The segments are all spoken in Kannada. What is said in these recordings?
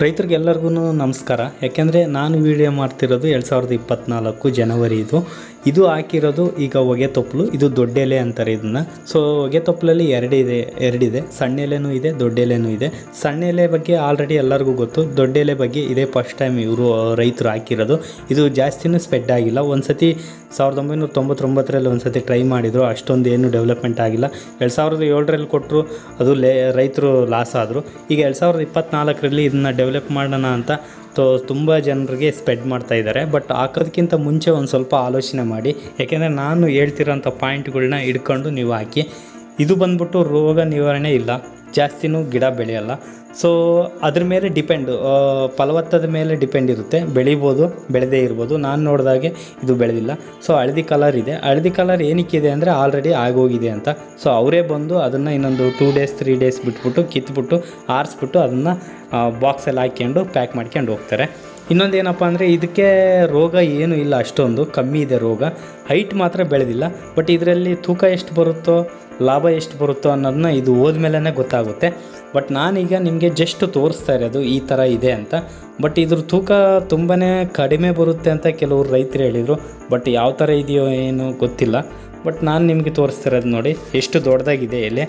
ರೈತರಿಗೆಲ್ಲರಿಗೂ ನಮಸ್ಕಾರ. ಯಾಕೆಂದರೆ ನಾನು ವಿಡಿಯೋ ಮಾಡ್ತಿರೋದು ಎರಡು ಸಾವಿರದ ಇಪ್ಪತ್ತ್ನಾಲ್ಕು ಜನವರಿ ಇದು. ಇದು ಹಾಕಿರೋದು ಈಗ ಹೊಗೆ ತೊಪ್ಪಲು ಇದು ದೊಡ್ಡ ಎಲೆ ಅಂತಾರೆ ಇದನ್ನು. ಸೊ ಹೊಗೆ ತೊಪ್ಪಲಲ್ಲಿ ಎರಡಿದೆ ಎರಡಿದೆ ಸಣ್ಣ ಎಲೆನೂ ಇದೆ, ದೊಡ್ಡ ಎಲೆನೂ ಇದೆ. ಸಣ್ಣ ಎಲೆ ಬಗ್ಗೆ ಆಲ್ರೆಡಿ ಎಲ್ಲರಿಗೂ ಗೊತ್ತು. ದೊಡ್ಡ ಎಲೆ ಬಗ್ಗೆ ಇದೇ ಫಸ್ಟ್ ಟೈಮ್ ಇವರು ರೈತರು ಹಾಕಿರೋದು. ಇದು ಜಾಸ್ತಿನೂ ಸ್ಪೆಡ್ ಆಗಿಲ್ಲ. ಒಂದು ಸತಿ ಸಾವಿರದ ಒಂಬೈನೂರ ತೊಂಬತ್ತೊಂಬತ್ತರಲ್ಲಿ ಒಂದು ಸತಿ ಟ್ರೈ ಮಾಡಿದರು. ಅಷ್ಟೊಂದು ಏನು ಡೆವಲಪ್ಮೆಂಟ್ ಆಗಿಲ್ಲ. ಎರಡು ಸಾವಿರದ ಏಳರಲ್ಲಿ ಕೊಟ್ಟರು ಅದು ಲೇ, ರೈತರು ಲಾಸ್ ಆದರು. ಈಗ ಎರಡು ಸಾವಿರದ ಇಪ್ಪತ್ತ್ನಾಲ್ಕರಲ್ಲಿ ಇದನ್ನ ಡೆವಲಪ್ ಮಾಡೋಣ ಅಂತ ತೋ, ತುಂಬ ಜನರಿಗೆ ಸ್ಪ್ರೆಡ್ ಮಾಡ್ತಾ ಇದ್ದಾರೆ. ಬಟ್ ಹಾಕೋದಕ್ಕಿಂತ ಮುಂಚೆ ಒಂದು ಸ್ವಲ್ಪ ಆಲೋಚನೆ ಮಾಡಿ. ಯಾಕೆಂದರೆ ನಾನು ಹೇಳ್ತಿರೋಂಥ ಪಾಯಿಂಟ್ಗಳನ್ನ ಹಿಡ್ಕೊಂಡು ನೀವು ಹಾಕಿ. ಇದು ಬಂದ್ಬಿಟ್ಟು ರೋಗ ನಿವಾರಣೆ ಇಲ್ಲ. ಜಾಸ್ತಿನೂ ಗಿಡ ಬೆಳೆಯಲ್ಲ. ಸೊ ಅದ್ರ ಮೇಲೆ ಡಿಪೆಂಡು ಫಲವತ್ತದ ಮೇಲೆ ಡಿಪೆಂಡ್ ಇರುತ್ತೆ. ಬೆಳಿಬೋದು, ಬೆಳೆದೇ ಇರ್ಬೋದು. ನಾನು ನೋಡಿದಾಗೆ ಇದು ಬೆಳೆದಿಲ್ಲ. ಸೊ ಹಳದಿ ಕಲರ್ ಇದೆ. ಹಳದಿ ಕಲರ್ ಏನಕ್ಕಿದೆ ಅಂದರೆ ಆಲ್ರೆಡಿ ಆಗೋಗಿದೆ ಅಂತ. ಸೊ ಅವರೇ ಬಂದು ಅದನ್ನು ಇನ್ನೊಂದು ಟೂ ಡೇಸ್ ತ್ರೀ ಡೇಸ್ ಬಿಟ್ಬಿಟ್ಟು, ಕಿತ್ಬಿಟ್ಟು, ಆರಿಸ್ಬಿಟ್ಟು ಅದನ್ನು ಬಾಕ್ಸಲ್ಲಿ ಹಾಕ್ಕೊಂಡು ಪ್ಯಾಕ್ ಮಾಡ್ಕೊಂಡು ಹೋಗ್ತಾರೆ. ಇನ್ನೊಂದು ಏನಪ್ಪ ಅಂದರೆ ಇದಕ್ಕೆ ರೋಗ ಏನೂ ಇಲ್ಲ ಅಷ್ಟೊಂದು. ಕಮ್ಮಿ ಇದೆ ರೋಗ. ಹೈಟ್ ಮಾತ್ರ ಬೆಳೆದಿಲ್ಲ. ಬಟ್ ಇದರಲ್ಲಿ ತೂಕ ಎಷ್ಟು ಬರುತ್ತೋ ಲಾಭ ಎಷ್ಟು ಬರುತ್ತೋ ಅನ್ನೋದನ್ನ ಇದು ಹೋದ್ಮೇಲೆ ಗೊತ್ತಾಗುತ್ತೆ. ಬಟ್ ನಾನೀಗ ನಿಮಗೆ ಜಸ್ಟ್ ತೋರಿಸ್ತಾ ಇರೋದು ಈ ಥರ ಇದೆ ಅಂತ. ಬಟ್ ಇದ್ರ ತೂಕ ತುಂಬಾ ಕಡಿಮೆ ಬರುತ್ತೆ ಅಂತ ಕೆಲವರು ರೈತರು ಹೇಳಿದರು. ಬಟ್ ಯಾವ ಥರ ಇದೆಯೋ ಏನು ಗೊತ್ತಿಲ್ಲ. ಬಟ್ ನಾನು ನಿಮಗೆ ತೋರಿಸ್ತಿರೋದು ನೋಡಿ, ಎಷ್ಟು ದೊಡ್ಡದಾಗಿದೆ ಎಲೆ.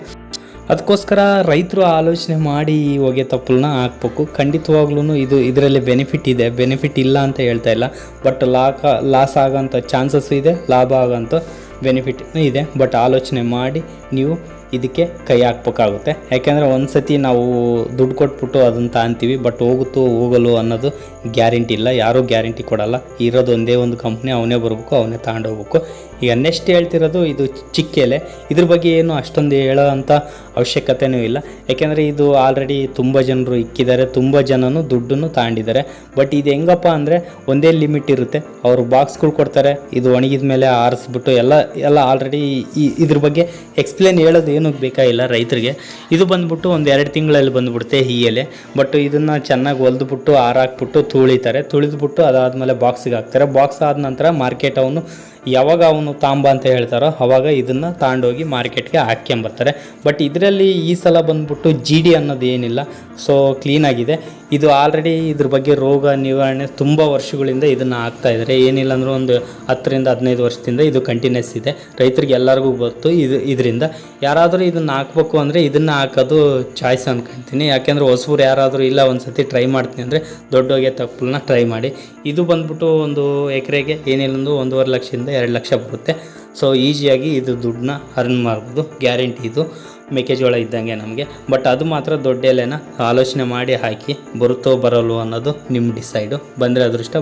ಅದಕ್ಕೋಸ್ಕರ ರೈತರು ಆಲೋಚನೆ ಮಾಡಿ ಈ ಹೊಗೆ ತಪ್ಪಲನ್ನ ಹಾಕ್ಬೇಕು. ಖಂಡಿತವಾಗ್ಲೂ ಇದು ಇದರಲ್ಲಿ ಬೆನಿಫಿಟ್ ಇದೆ. ಬೆನಿಫಿಟ್ ಇಲ್ಲ ಅಂತ ಹೇಳ್ತಾ ಇಲ್ಲ. ಬಟ್ ಲಾಕ ಲಾಸ್ ಆಗೋಂಥ ಚಾನ್ಸಸ್ ಇದೆ, ಲಾಭ ಆಗೋಂಥ ಬೆನಿಫಿಟ್ ಇದೆ. ಬಟ್ ಆಲೋಚನೆ ಮಾಡಿ ನೀವು ಇದಕ್ಕೆ ಕೈ ಹಾಕ್ಬೇಕಾಗುತ್ತೆ. ಯಾಕೆಂದರೆ ಒಂದು ಸತಿ ನಾವು ದುಡ್ಡು ಕೊಟ್ಬಿಟ್ಟು ಅದನ್ನು ತಗೊಂತೀವಿ ಬಟ್ ಹೋಗುತ್ತೋ ಹೋಗಲು ಅನ್ನೋದು ಗ್ಯಾರಂಟಿ ಇಲ್ಲ. ಯಾರೂ ಗ್ಯಾರಂಟಿ ಕೊಡಲ್ಲ. ಇರೋದು ಒಂದೇ ಒಂದು ಕಂಪ್ನಿ, ಅವನೇ ಬರಬೇಕು, ಅವನೇ ತಗೊಂಡೋಗ್ಬೇಕು ಈಗ ನೆಕ್ಸ್ಟ್ ಹೇಳ್ತಿರೋದು ಇದು ಚಿಕ್ಕ ಎಲೆ ಇದ್ರ ಬಗ್ಗೆ ಏನು ಅಷ್ಟೊಂದು ಹೇಳೋ ಅಂಥ ಅವಶ್ಯಕತೆಯೂ ಇಲ್ಲ. ಯಾಕೆಂದರೆ ಇದು ಆಲ್ರೆಡಿ ತುಂಬ ಜನರು ಇಕ್ಕಿದ್ದಾರೆ, ತುಂಬ ಜನನು ದುಡ್ಡನ್ನು ತಗೊಂಡಿದ್ದಾರೆ ಬಟ್ ಇದು ಹೆಂಗಪ್ಪ ಅಂದರೆ ಒಂದೇ ಲಿಮಿಟ್ ಇರುತ್ತೆ. ಅವರು ಬಾಕ್ಸ್ಗಳು ಕೊಡ್ತಾರೆ, ಇದು ಒಣಗಿದ ಮೇಲೆ ಆರಿಸ್ಬಿಟ್ಟು ಎಲ್ಲ ಎಲ್ಲ ಆಲ್ರೆಡಿ ಇದ್ರ ಬಗ್ಗೆ ಎಕ್ಸ್ಪ್ಲೇನ್ ಹೇಳೋದು ಏನು ಬೇಕಾಗಿಲ್ಲ ರೈತರಿಗೆ. ಇದು ಬಂದ್ಬಿಟ್ಟು ಒಂದು ಎರಡು ತಿಂಗಳಲ್ಲಿ ಬಂದ್ಬಿಡುತ್ತೆ ಈ ಎಲೆ ಬಟ್ ಇದನ್ನು ಚೆನ್ನಾಗಿ ಹೊಲ್ದುಬಿಟ್ಟು, ಆರಾಕ್ಬಿಟ್ಟು ತುಳಿತಾರೆ. ತುಳಿದ್ಬಿಟ್ಟು ಅದಾದಮೇಲೆ ಬಾಕ್ಸಿಗೆ ಹಾಕ್ತಾರೆ. ಬಾಕ್ಸ್ ಆದ ನಂತರ ಮಾರ್ಕೆಟ್ ಅವನು ಯಾವಾಗ ಅವನು ತಾಂಬ ಅಂತ ಹೇಳ್ತಾರೋ ಅವಾಗ ಇದನ್ನು ತಾಂಡೋಗಿ ಮಾರ್ಕೆಟ್ಗೆ ಹಾಕ್ಕೊಂಬರ್ತಾರೆ ಬಟ್ ಇದರಲ್ಲಿ ಈ ಸಲ ಬಂದ್ಬಿಟ್ಟು ಜಿ ಡಿ ಅನ್ನೋದು ಏನಿಲ್ಲ ಸೊ ಕ್ಲೀನಾಗಿದೆ ಇದು ಆಲ್ರೆಡಿ ಇದ್ರ ಬಗ್ಗೆ ರೋಗ ನಿವಾರಣೆ ತುಂಬ ವರ್ಷಗಳಿಂದ ಇದನ್ನು ಹಾಕ್ತಾ ಇದ್ದಾರೆ ಏನಿಲ್ಲ ಅಂದರೂ ಒಂದು ಹತ್ತರಿಂದ ಹದಿನೈದು ವರ್ಷದಿಂದ ಇದು ಕಂಟಿನ್ಯೂಸ್ ಇದೆ. ರೈತರಿಗೆ ಎಲ್ಲರಿಗೂ ಗೊತ್ತು ಇದು, ಇದರಿಂದ. ಯಾರಾದರೂ ಇದನ್ನು ಹಾಕ್ಬೇಕು ಅಂದರೆ ಇದನ್ನು ಹಾಕೋದು ಚಾಯ್ಸ್ ಅಂದ್ಕೊಳ್ತೀನಿ ಯಾಕೆಂದರೆ ಹೊಸಬ್ರು ಯಾರಾದರೂ ಇಲ್ಲ ಒಂದು ಸತಿ ಟ್ರೈ ಮಾಡ್ತೀನಿ ಅಂದರೆ ದೊಡ್ಡೋಗೆ ತಪ್ಪಲನ್ನ ಟ್ರೈ ಮಾಡಿ. ಇದು ಬಂದ್ಬಿಟ್ಟು ಒಂದು ಎಕರೆಗೆ ಏನಿಲ್ಲ ಅಂದರೂ ಒಂದೂವರೆ ಲಕ್ಷದಿಂದ ಎರಡು ಲಕ್ಷ ಬರುತ್ತೆ. ಸೊ ಈಸಿಯಾಗಿ ಇದು ದುಡ್ಡನ್ನ ಅರ್ನ್ ಮಾಡ್ಬೋದು. ಗ್ಯಾರಂಟಿ ಇದು. ಮೆಕ್ಕೆಜೋಳ ಇದ್ದಂಗೆ ನಮಗೆ. ಬಟ್ ಅದು ಮಾತ್ರ ದೊಡ್ಡ ಎಲೆನ ಆಲೋಚನೆ ಮಾಡಿ ಹಾಕಿ ಬರುತ್ತೋ ಬರಲ್ವೋ ಅನ್ನೋದು ನಿಮ್ಮ ಡಿಸೈಡು ಬಂದರೆ ಅದೃಷ್ಟ